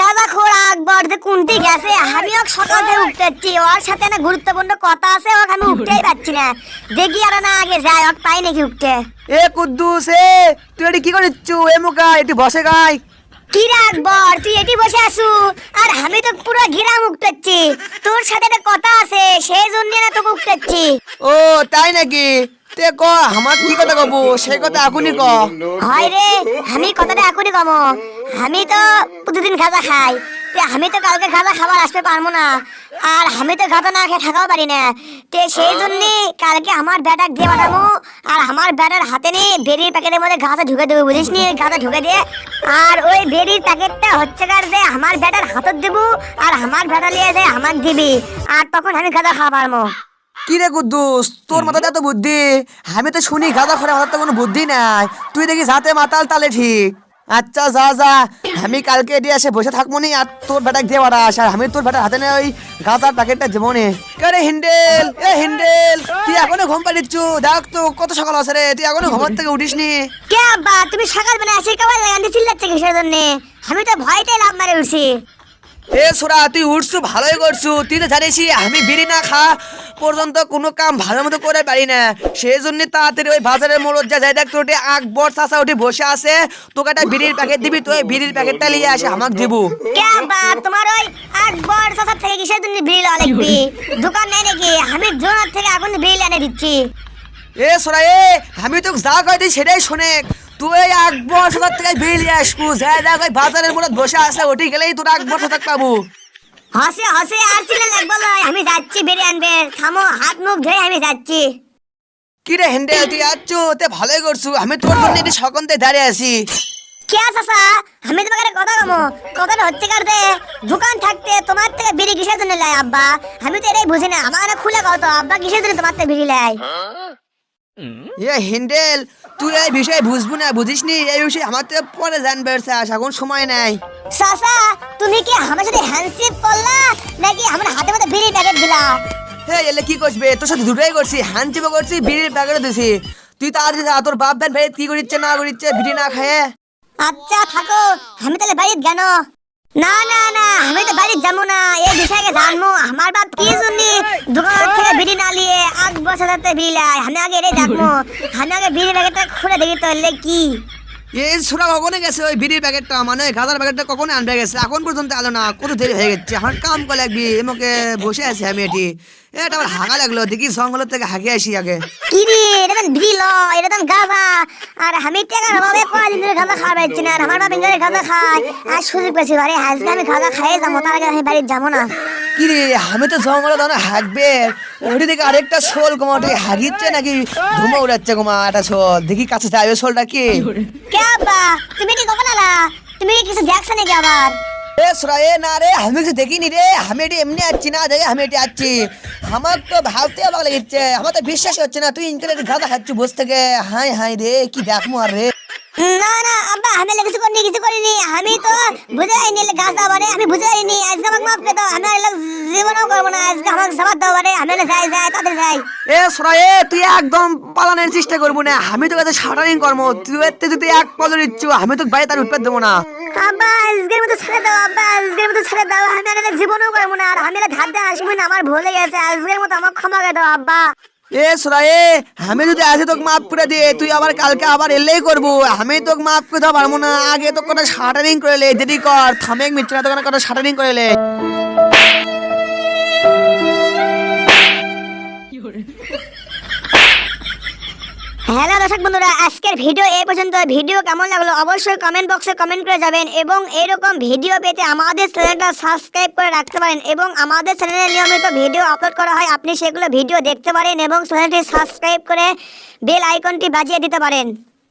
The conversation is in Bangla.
গাঁদা খোর আকবর যে কোনটি গেছে? আমি ওকে সকাল উঠতেছি ওর সাথে না গুরুত্বপূর্ণ কথা আছে ওকে আমি উঠতেই পারছি না। দেখি আর না আগে যাই ওকে পাই নাকি উঠতে? এ কুদ্দুস এ তুই এটি কি করিচ্ছু? এ মুখা এটি বসে গাই কি আকবর তুই এটি বসে আসু আর আমি তো পুরো ঘিরা উঠতেছি তোর সাথে একটা কথা আছে সেই জন্য না তোকে উঠতেছি। ও তাই নাকি? তে ক, আমার কি কথা কব? সেই কথা ক। রে, আমি কথাটা আমি তো প্রতিদিন গাঁজা খাই। তে আমি তো কালকে গাঁজা খাবার আসতে পারব না। আর আমি তো গাঁজা না খেয়ে থাকাও পারি না। তে সেই কালকে আমার ব্যাটাক দিয়ে আর আমার ব্যাটার হাতে নিয়ে বেরির প্যাকেটের মধ্যে গাঁজা ঢুকে দেবো, বুঝিস নি? গাঁজা ঢুকে দিয়ে। আর ওই বেরির প্যাকেটটা হচ্ছে কার যে আমার ব্যাটার হাতত দেবো, আর আমার ব্যাটা নিয়ে যায় আমার দিবি। আর তখন আমি গাঁজা খাওয়া পারব। কি রে কুদ্দুস? তোর মাথাতে এত বুদ্ধি? আমি তো শুনি গাঁদা খরে মাথাতে কোনো বুদ্ধি নাই। তুই দেখি হাতে মাতাল তালে ঠিক। আচ্ছা যা যা। আমি কালকে এটি এসে বসে থাকব নি, আর তোর বেটাকে দিয়ে বাড়াস আর আমি তোর বেটার হাতে নিয়ে ওই গাঁদার প্যাকেটটা দেবো নে। রে হিন্ডেল, এ হিন্ডেল, তুই এখনও ঘুম পাড়িচ্ছু? দেখ তো, কত সকাল আছে রে, তুই এখনও ঘুমার থেকে উঠিস নি। কে আব্বা, তুমি সকালবেলা এসে কেবল লাগাতে চিল্লাচ্ছে কিসের জন্য? আমি তো ভয়তে লাভ মারে উঠছি। এ সোরা তুই উঠছু ভালোই করছু। তুই তো জানিস আমি বিড়ি না খা পর্যন্ত কোনো কাম ভালো মতো করে পারি না। সেই জন্য তাড়াতাড়ি ওই বাজারের মোড়ত যা যাই দেখ তোর আকবর চাষা ওটি বসে আছে। তোকে একটা বিড়ির প্যাকেট দিবি তুই বিড়ির প্যাকেটটা নিয়ে আসে আমাকে দিবু। তোমার ওই আকবর চাচার থেকে কিসের জন্য বিল লাগবে? দোকান নেই নাকি? আমি জোনার থেকে এখন বিল এনে দিচ্ছি। এ সোরা এ আমি তো যা কই তুই সেটাই শোনে। তুই আকবর চাষার থেকে নিয়ে আসবু যা দেখ ওই বাজারের মোড়ত বসে আছে ওটি গেলেই তোর আকবর চাষাক পাবো। হসে হসে আর চিল্লা লাগবো লয় আমি যাচ্ছি বেরিয়ে আনবে। থামো হাত মুখ ধুয়ে আমি যাচ্ছি। কি রে হেন্ডেল তুই আচ্ছু তে ভালোই করছু। আমি তোর জন্য এটি সকন্তে দাঁড়িয়ে আছি। কে চাচা আমি তোমাকে একটা কথা কমো। কথাটা হচ্ছে কারতে দোকান থাকতে তোমার থেকে বিড়ি কিসের জন্য লাই আব্বা? আমি তো এটাই বুঝি না আমার খুলে কত আব্বা কিসের জন্য তোমার থেকে বিড়ি লাই এ হিন্ডেল তুই এই বিষয়ে বুঝব না বুঝিস নি? এই বিষয়ে আমার তো পরে জানবে এখন সময় নাই। চাচা তুমি কি আমার সাথে হ্যান্ডশিপ করলা নাকি আমার হাতে মধ্যে বিড়ি প্যাকেট দিলা? হে এলে কি করবে? তোর সাথে দুটোই করছি হ্যান্ড চিপও করছি বিড়ির প্যাকেটও দিছি। তুই তাড়াতাড়ি যা তোর বাপ ভ্যান ভাই কি করিচ্ছে না করিচ্ছে বিড়ি না খায়? আচ্ছা থাকো আমি তাহলে বাড়িতে গেল। না না না আমি তো বাড়িতে যাব না। এই বিষয়ে জানব। আমার বাপ কি দোকান থেকে বিড়ি না নিয়ে আগ বছর ধরে বিড়ি লাই আমি আগে এটাই দেখব আমি আগে বিড়ি প্যাকেটটা খুলে দেখি কি? এই কখনো গেছে ওই বিড়ির প্যাকেটটা। মানে ওই গাঁদার প্যাকেটটা কখনো আনবে গেছে। এখন পর্যন্ত এলো না কত দেরি হয়ে গেছে। আমার কাম করে লাগবি এমকে বসে আছি আমি এটি। এটা আমার হাগা লাগল। দেখি জঙ্গলের থেকে হাগে আসি আগে। কি রে এটা বিড়ি ল এটা গাঁজা আর আমি টাকার অভাবে কদিন ধরে খাওয়া পাচ্ছি না আর আমার বাবা বেঙ্গলের গাঁজা খায় আর সুযোগ পেয়েছি ঘরে আজকে আমি গাঁজা খাইয়ে যাব তার আগে আমি বাড়ি যাব না। কি রে আমি তো জঙ্গলে দানা হাঁকবে ওটি দেখে আরেকটা শোল গোমা ওটি হাগিচ্ছে নাকি? ধুমে উড়াচ্ছে গোমা একটা শোল। দেখি কাছে যাবে শোলটা কি? কে বা তুমি কি কখন আলা তুমি কিছু দেখছ নাকি আবার? এ সোরা না রে আমি কিছু দেখিনি রে আমি এটি এমনি আছি না দেখে আমি এটি আছি। আমার তো ভাবতে অবাক লেগেছে আমার তো বিশ্বাস হচ্ছে না তুই ইনকালে গাঁদা খাচ্ছি বসে থেকে। হাই হাই রে কি দেখমু আর রে। না না আব্বা আমি এলা কিছু করিনি কিছু করিনি। আমি তো বুঝে আইনি গাছ দাও আমি বুঝে আইনি আজকে আমাকে মাফ করে দাও আমি আর জীবনও করব না আজকে আমাকে সবার দাও বারে আমি যাই যাই তাদের যাই। এ সোরা তুই একদম পালানোর চেষ্টা করব না আমি তো কাছে কর্ম তুই যদি এক পদর ইচ্ছু আমি তো বাড়ি তার উঠতে দেবো না। ছেড়ে দাও ছেড়ে দাও। আমি করব না, আর আমি আমার আজকের মতো আমার ক্ষমা এ আমি যদি আজকে তোকে মাফ করে দিয়ে তুই আবার কালকে আবার এলেই করব। আমি তোকে মাফ করে দেওয়া পারব না। আগে তো কোনো শাটারিং করে লে দেরি কর, থামে মিত্র তোকে কোনো শাটারিং করে হ্যালো দর্শক বন্ধুরা, আজকের ভিডিও এই পর্যন্ত। ভিডিও কেমন লাগল অবশ্যই কমেন্ট বক্সে কমেন্ট করে যাবেন এবং এরকম ভিডিও পেতে আমাদের চ্যানেলটা সাবস্ক্রাইব করে রাখতে পারেন এবং আমাদের চ্যানেলে নিয়মিত ভিডিও আপলোড করা হয়, আপনি সেগুলো ভিডিও দেখতে পারেন এবং চ্যানেলটি সাবস্ক্রাইব করে বেল আইকনটি বাজিয়ে দিতে পারেন।